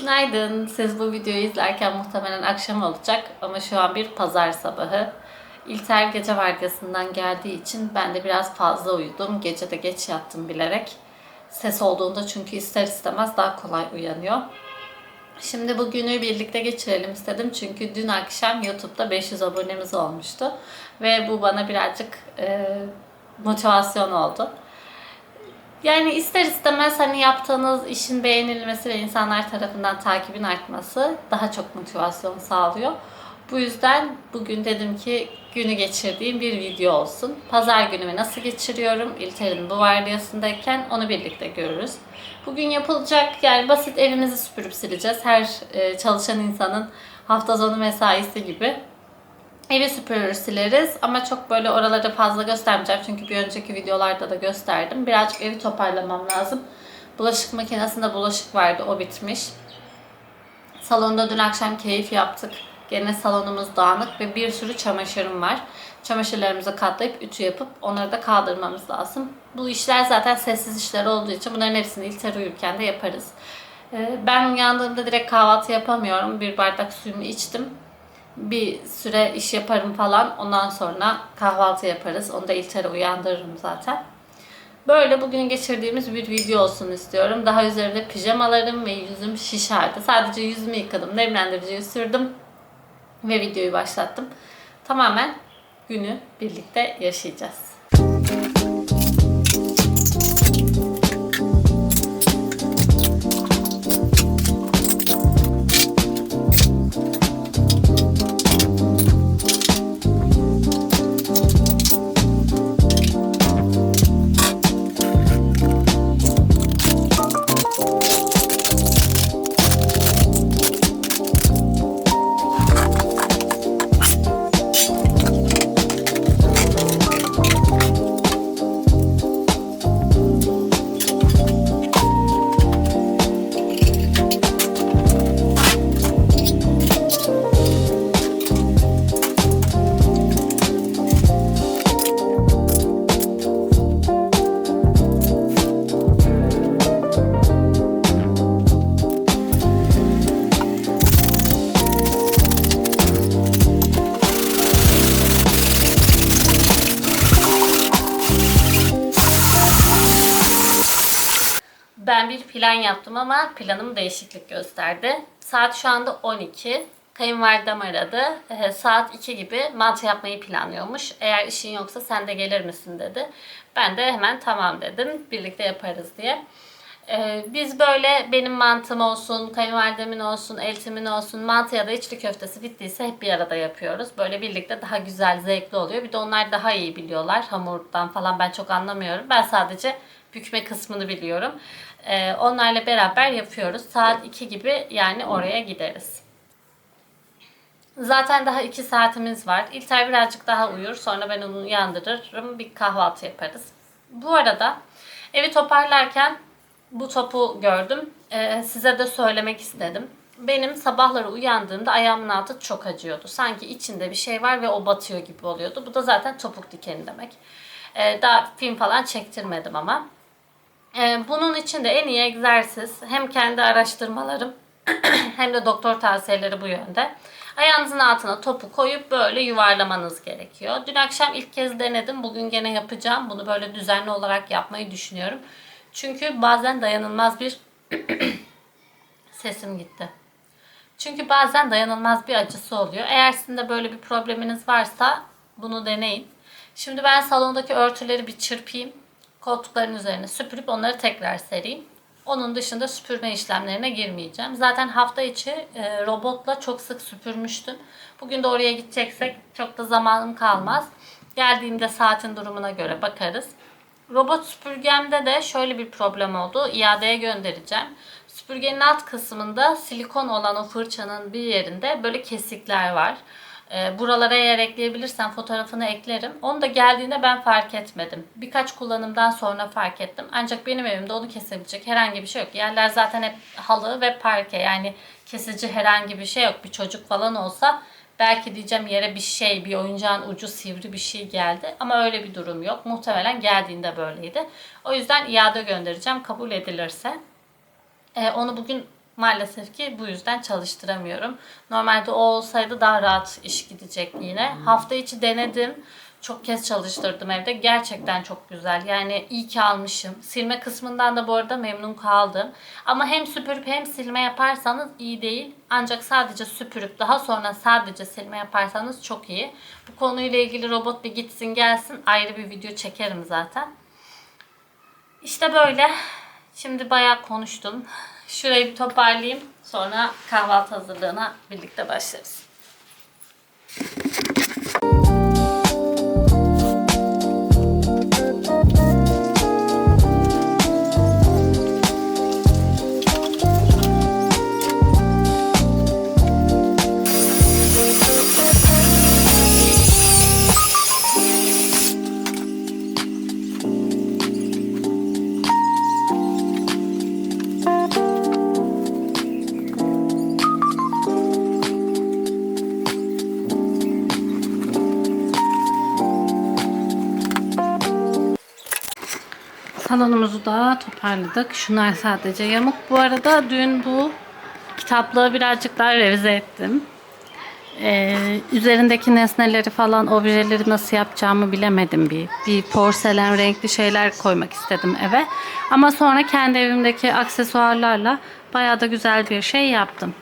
Günaydın. Siz bu videoyu izlerken muhtemelen akşam olacak ama şu an bir pazar sabahı. İlter gece vardiyasından geldiği için ben de biraz fazla uyudum. Gece de geç yattım bilerek. Ses olduğunda çünkü ister istemez daha kolay uyanıyor. Şimdi bugünü birlikte geçirelim istedim çünkü dün akşam YouTube'da 500 abonemiz olmuştu ve bu bana birazcık e, motivasyon oldu. Yani ister istemez hani yaptığınız işin beğenilmesi ve insanlar tarafından takibin artması daha çok motivasyon sağlıyor. Bu yüzden bugün dedim ki günü geçirdiğim bir video olsun. Pazar günümü nasıl geçiriyorum İlter'in bu vardiyasındayken onu birlikte görürüz. Bugün yapılacak yani basit evimizi süpürüp sileceğiz. Her e, çalışan insanın hafta sonu mesaisi gibi. Evi süpürür sileriz ama çok böyle oraları fazla göstermeyeceğim çünkü bir önceki videolarda da gösterdim. Birazcık evi toparlamam lazım. Bulaşık makinesinde bulaşık vardı o bitmiş. Salonda dün akşam keyif yaptık. Gene salonumuz dağınık ve bir sürü çamaşırım var. Çamaşırlarımızı katlayıp ütü yapıp onları da kaldırmamız lazım. Bu işler zaten sessiz işler olduğu için bunların hepsini İlter uyurken de yaparız. Ee, Ben uyandığımda direkt kahvaltı yapamıyorum. Bir bardak suyumu içtim bir süre iş yaparım falan. Ondan sonra kahvaltı yaparız. Onu da İlter'e uyandırırım zaten. Böyle bugün geçirdiğimiz bir video olsun istiyorum. Daha üzerinde pijamalarım ve yüzüm şişerdi. Sadece yüzümü yıkadım. Nemlendiriciyi sürdüm. Ve videoyu başlattım. Tamamen günü birlikte yaşayacağız. Ben bir plan yaptım ama planım değişiklik gösterdi. Saat şu anda 12. Kayınvalidem aradı. Ee, saat 2 gibi mantı yapmayı planlıyormuş. Eğer işin yoksa sen de gelir misin dedi. Ben de hemen tamam dedim. Birlikte yaparız diye. Ee, biz böyle benim mantım olsun, kayınvalidemin olsun, eltimin olsun, mantı ya da içli köftesi bittiyse hep bir arada yapıyoruz. Böyle birlikte daha güzel, zevkli oluyor. Bir de onlar daha iyi biliyorlar. Hamurdan falan ben çok anlamıyorum. Ben sadece bükme kısmını biliyorum. Ee, onlarla beraber yapıyoruz. Saat 2 gibi yani oraya gideriz. Zaten daha 2 saatimiz var. İlter birazcık daha uyur. Sonra ben onu uyandırırım. Bir kahvaltı yaparız. Bu arada evi toparlarken bu topu gördüm. Ee, size de söylemek istedim. Benim sabahları uyandığımda ayağımın altı çok acıyordu. Sanki içinde bir şey var ve o batıyor gibi oluyordu. Bu da zaten topuk dikeni demek. Ee, daha film falan çektirmedim ama. Ee, bunun için de en iyi egzersiz hem kendi araştırmalarım hem de doktor tavsiyeleri bu yönde. Ayağınızın altına topu koyup böyle yuvarlamanız gerekiyor. Dün akşam ilk kez denedim. Bugün gene yapacağım. Bunu böyle düzenli olarak yapmayı düşünüyorum. Çünkü bazen dayanılmaz bir sesim gitti. Çünkü bazen dayanılmaz bir acısı oluyor. Eğer sizin de böyle bir probleminiz varsa bunu deneyin. Şimdi ben salondaki örtüleri bir çırpayım. Koltukların üzerine süpürüp onları tekrar sereyim. Onun dışında süpürme işlemlerine girmeyeceğim. Zaten hafta içi e, robotla çok sık süpürmüştüm. Bugün de oraya gideceksek çok da zamanım kalmaz. Geldiğimde saatin durumuna göre bakarız. Robot süpürgemde de şöyle bir problem oldu. İadeye göndereceğim. Süpürgenin alt kısmında silikon olan o fırçanın bir yerinde böyle kesikler var. Ee, Buralara eğer ekleyebilirsen fotoğrafını eklerim. Onu da geldiğinde ben fark etmedim. Birkaç kullanımdan sonra fark ettim. Ancak benim evimde onu kesebilecek herhangi bir şey yok. Yerler zaten hep halı ve parke. Yani kesici herhangi bir şey yok. Bir çocuk falan olsa belki diyeceğim yere bir şey, bir oyuncağın ucu sivri bir şey geldi. Ama öyle bir durum yok. Muhtemelen geldiğinde böyleydi. O yüzden iade göndereceğim kabul edilirse. Ee, onu bugün Maalesef ki bu yüzden çalıştıramıyorum. Normalde o olsaydı daha rahat iş gidecek yine. Hafta içi denedim. Çok kez çalıştırdım evde. Gerçekten çok güzel. Yani iyi ki almışım. Silme kısmından da bu arada memnun kaldım. Ama hem süpürüp hem silme yaparsanız iyi değil. Ancak sadece süpürüp daha sonra sadece silme yaparsanız çok iyi. Bu konuyla ilgili robot bir gitsin gelsin ayrı bir video çekerim zaten. İşte böyle. Şimdi bayağı konuştum. Şurayı bir toparlayayım. Sonra kahvaltı hazırlığına birlikte başlarız. Salonumuzu da toparladık. Şunlar sadece yamuk. Bu arada dün bu kitaplığı birazcık daha revize ettim. Ee, üzerindeki nesneleri falan, objeleri nasıl yapacağımı bilemedim bir. Bir porselen renkli şeyler koymak istedim eve. Ama sonra kendi evimdeki aksesuarlarla bayağı da güzel bir şey yaptım.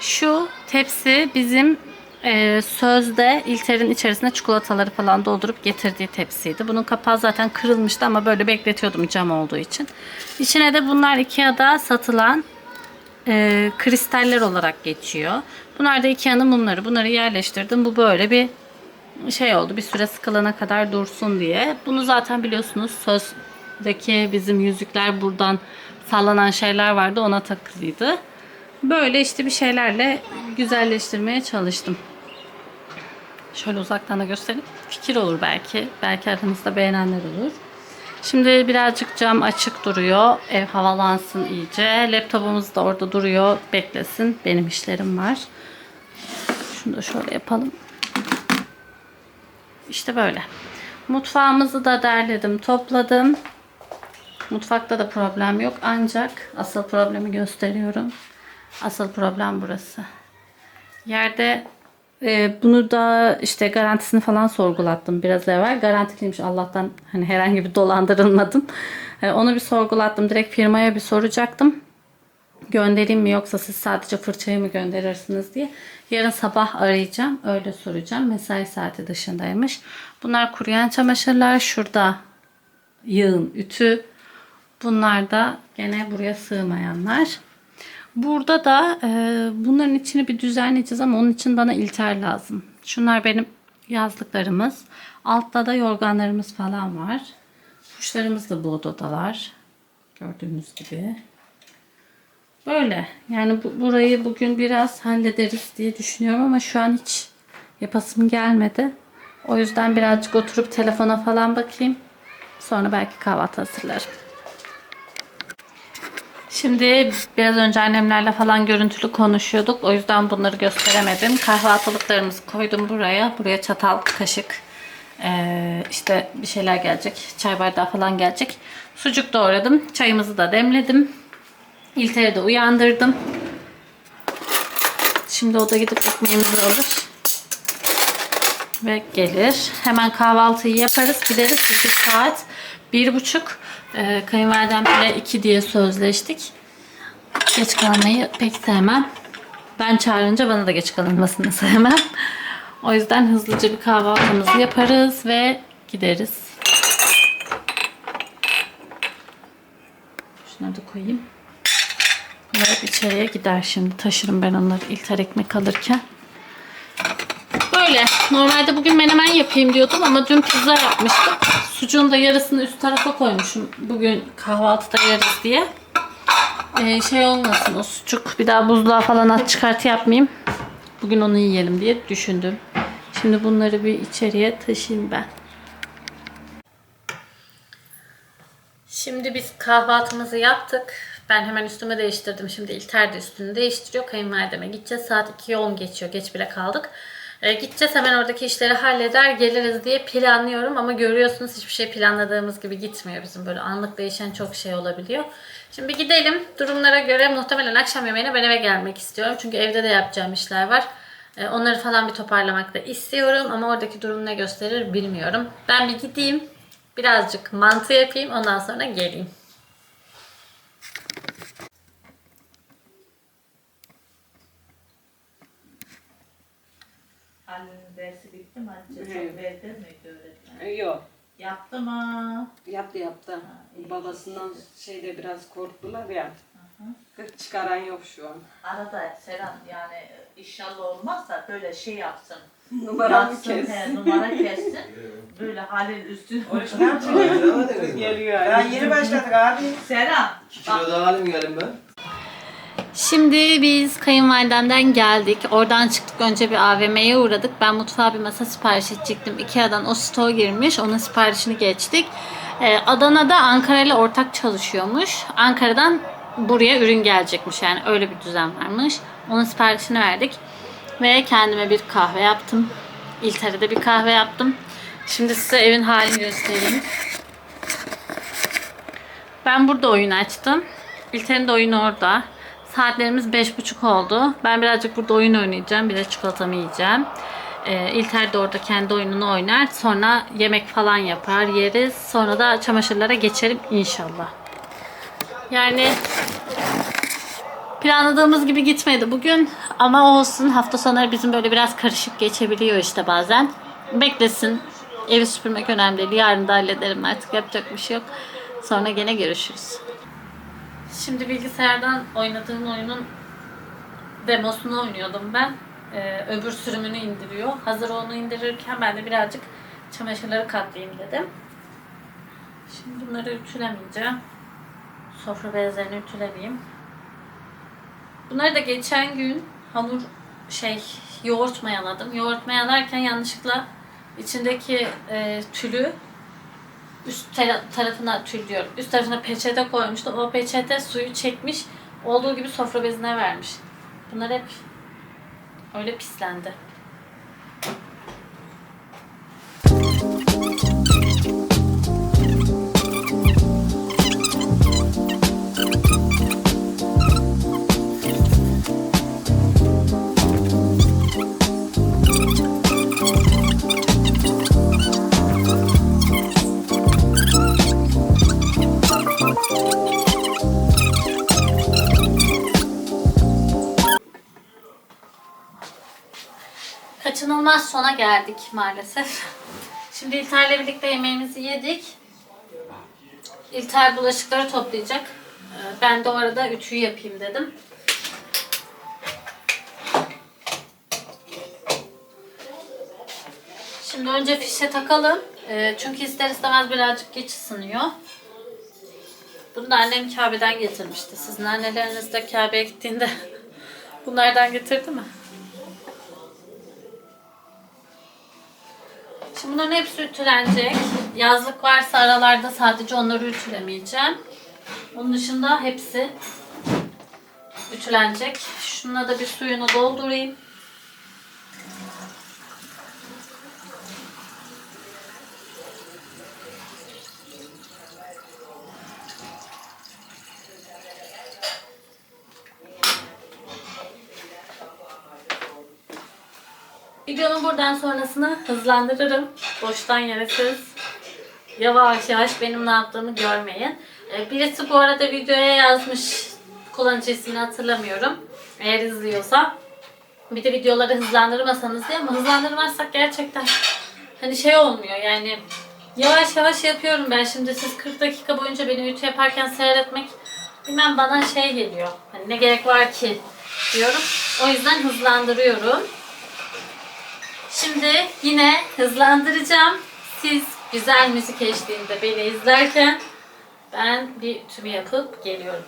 Şu tepsi bizim e, sözde İlter'in içerisine çikolataları falan doldurup getirdiği tepsiydi. Bunun kapağı zaten kırılmıştı ama böyle bekletiyordum cam olduğu için. İçine de bunlar Ikea'da satılan e, kristaller olarak geçiyor. Bunlar da Ikea'nın mumları. Bunları yerleştirdim. Bu böyle bir şey oldu. Bir süre sıkılana kadar dursun diye. Bunu zaten biliyorsunuz sözdeki bizim yüzükler buradan sallanan şeyler vardı. Ona takılıydı. Böyle işte bir şeylerle güzelleştirmeye çalıştım. Şöyle uzaktan da göstereyim. Fikir olur belki. Belki aranızda beğenenler olur. Şimdi birazcık cam açık duruyor. Ev havalansın iyice. Laptopumuz da orada duruyor. Beklesin. Benim işlerim var. Şunu da şöyle yapalım. İşte böyle. Mutfağımızı da derledim, topladım. Mutfakta da problem yok. Ancak asıl problemi gösteriyorum. Asıl problem burası. Yerde e, bunu da işte garantisini falan sorgulattım biraz evvel. Garantiliymiş Allah'tan hani herhangi bir dolandırılmadım. E, onu bir sorgulattım. Direkt firmaya bir soracaktım. Göndereyim mi yoksa siz sadece fırçayı mı gönderirsiniz diye. Yarın sabah arayacağım. Öyle soracağım. Mesai saati dışındaymış. Bunlar kuruyan çamaşırlar. Şurada yığın, ütü. Bunlar da gene buraya sığmayanlar. Burada da e, bunların içini bir düzenleyeceğiz ama onun için bana ilter lazım. Şunlar benim yazlıklarımız. Altta da yorganlarımız falan var. Kuşlarımız da bu odadalar. Gördüğünüz gibi. Böyle. Yani bu, burayı bugün biraz hallederiz diye düşünüyorum ama şu an hiç yapasım gelmedi. O yüzden birazcık oturup telefona falan bakayım. Sonra belki kahvaltı hazırlarım. Şimdi biraz önce annemlerle falan görüntülü konuşuyorduk. O yüzden bunları gösteremedim. Kahvaltılıklarımızı koydum buraya. Buraya çatal, kaşık, ee, işte bir şeyler gelecek. Çay bardağı falan gelecek. Sucuk doğradım. Çayımızı da demledim. İlter'i de uyandırdım. Şimdi o da gidip ekmeğimizi alır. Ve gelir. Hemen kahvaltıyı yaparız. Gideriz. Çünkü saat bir buçuk. Ee, kayınvalidemle iki diye sözleştik. Geç kalmayı pek sevmem. Ben çağırınca bana da geç kalınmasını sevmem. O yüzden hızlıca bir kahvaltımızı yaparız ve gideriz. Şunları da koyayım. Bunlar içeriye gider şimdi. Taşırım ben onları ilter ekmek alırken. Normalde bugün menemen yapayım diyordum ama dün pizza yapmıştım. Sucuğun da yarısını üst tarafa koymuşum. Bugün kahvaltıda yeriz diye. Ee, şey olmasın o sucuk. Bir daha buzluğa falan at çıkart yapmayayım. Bugün onu yiyelim diye düşündüm. Şimdi bunları bir içeriye taşıyayım ben. Şimdi biz kahvaltımızı yaptık. Ben hemen üstümü değiştirdim. Şimdi İlter de üstünü değiştiriyor. Kayınvalideme gideceğiz. Saat 2'ye 10 geçiyor. Geç bile kaldık. E, gideceğiz hemen oradaki işleri halleder geliriz diye planlıyorum ama görüyorsunuz hiçbir şey planladığımız gibi gitmiyor bizim böyle anlık değişen çok şey olabiliyor. Şimdi gidelim durumlara göre muhtemelen akşam yemeğine ben eve gelmek istiyorum çünkü evde de yapacağım işler var. E, onları falan bir toparlamak da istiyorum ama oradaki durum ne gösterir bilmiyorum. Ben bir gideyim birazcık mantı yapayım ondan sonra geleyim. Bitti mi? Çok verdi miydi öğretmen? E, Yok. Yaptı mı? Yaptı yaptı. iyi. Babasından şeyde biraz korktular ya. Kırk çıkaran yok şu an. Arada Seren yani inşallah olmazsa böyle şey yapsın. Numaramı kes. he, numara kessin. Böyle Halil üstüne. Orijinal çıkıyor. Geliyor. Daha yeni başladık abi. Seren. Kilo daha alayım gelin ben. Şimdi biz kayınvalidemden geldik. Oradan çıktık önce bir AVM'ye uğradık. Ben mutfağa bir masa sipariş edecektim. Ikea'dan o stoğu girmiş. Onun siparişini geçtik. Ee, Adana'da Ankara ile ortak çalışıyormuş. Ankara'dan buraya ürün gelecekmiş. Yani öyle bir düzen varmış. Onun siparişini verdik. Ve kendime bir kahve yaptım. İlter'de bir kahve yaptım. Şimdi size evin halini göstereyim. Ben burada oyun açtım. İlter'in de oyunu orada. Saatlerimiz 5.30 oldu. Ben birazcık burada oyun oynayacağım. Bir de çikolatamı yiyeceğim. Ee, İlter de orada kendi oyununu oynar. Sonra yemek falan yapar, yeriz. Sonra da çamaşırlara geçelim inşallah. Yani planladığımız gibi gitmedi bugün. Ama olsun hafta sonları bizim böyle biraz karışık geçebiliyor işte bazen. Beklesin. Evi süpürmek önemli değil. Yarın da hallederim artık. Yapacak bir şey yok. Sonra gene görüşürüz. Şimdi bilgisayardan oynadığım oyunun demosunu oynuyordum ben. Ee, öbür sürümünü indiriyor. Hazır onu indirirken ben de birazcık çamaşırları katlayayım dedim. Şimdi bunları ütülemeyeceğim. Sofra bezlerini ütülemeyeyim. Bunları da geçen gün hamur şey yoğurt mayaladım. Yoğurt mayalarken yanlışlıkla içindeki e, tülü üst tara- tarafına tül diyorum. Üst tarafına peçete koymuştum. O peçete suyu çekmiş. Olduğu gibi sofra bezine vermiş. Bunlar hep öyle pislendi. Kaçınılmaz sona geldik maalesef. Şimdi İlter'le birlikte yemeğimizi yedik. İlter bulaşıkları toplayacak. Ee, Ben de o arada ütüyü yapayım dedim. Şimdi önce fişe takalım. Ee, Çünkü ister istemez birazcık geç ısınıyor. Bunu da annem Kabe'den getirmişti. Sizin anneleriniz de Kabe'ye gittiğinde bunlardan getirdi mi? Şimdi bunların hepsi ütülenecek. Yazlık varsa aralarda sadece onları ütülemeyeceğim. Onun dışında hepsi ütülenecek. Şuna da bir suyunu doldurayım. Videonun buradan sonrasını hızlandırırım. Boştan yere yavaş yavaş benim ne yaptığımı görmeyin. Ee, Birisi bu arada videoya yazmış kullanıcı ismini hatırlamıyorum. Eğer izliyorsa. Bir de videoları hızlandırmasanız diye ama hızlandırmazsak gerçekten hani şey olmuyor yani yavaş yavaş yapıyorum ben şimdi siz 40 dakika boyunca beni ütü yaparken seyretmek bilmem bana şey geliyor. Hani ne gerek var ki diyorum. O yüzden hızlandırıyorum. Şimdi yine hızlandıracağım. Siz güzel müzik eşliğinde beni izlerken ben bir ütümü yapıp geliyorum.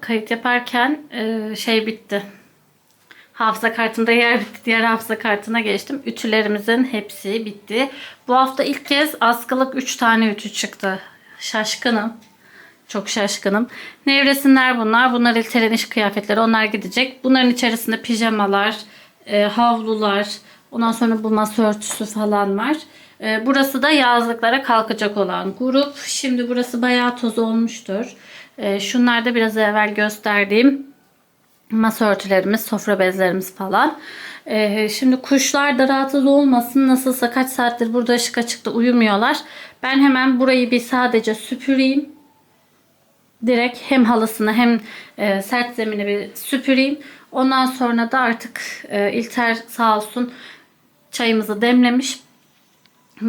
Kayıt yaparken e, şey bitti. Hafıza kartımda yer bitti. Diğer hafıza kartına geçtim. Ütülerimizin hepsi bitti. Bu hafta ilk kez askılık 3 tane ütü çıktı. Şaşkınım. Çok şaşkınım. Nevresimler bunlar. Bunlar İlter'in iş kıyafetleri. Onlar gidecek. Bunların içerisinde pijamalar, e, havlular, ondan sonra bu masa örtüsü falan var. E, burası da yazlıklara kalkacak olan grup. Şimdi burası bayağı toz olmuştur. E, şunlar da biraz evvel gösterdiğim masa örtülerimiz, sofra bezlerimiz falan. Ee, şimdi kuşlar da rahatsız olmasın. Nasılsa kaç saattir burada ışık açıkta uyumuyorlar. Ben hemen burayı bir sadece süpüreyim. Direkt hem halısını hem e, sert zemini bir süpüreyim. Ondan sonra da artık e, İlter sağ olsun çayımızı demlemiş.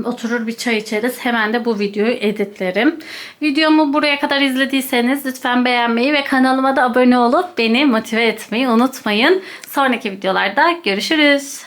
Oturur bir çay içeriz. Hemen de bu videoyu editlerim. Videomu buraya kadar izlediyseniz lütfen beğenmeyi ve kanalıma da abone olup beni motive etmeyi unutmayın. Sonraki videolarda görüşürüz.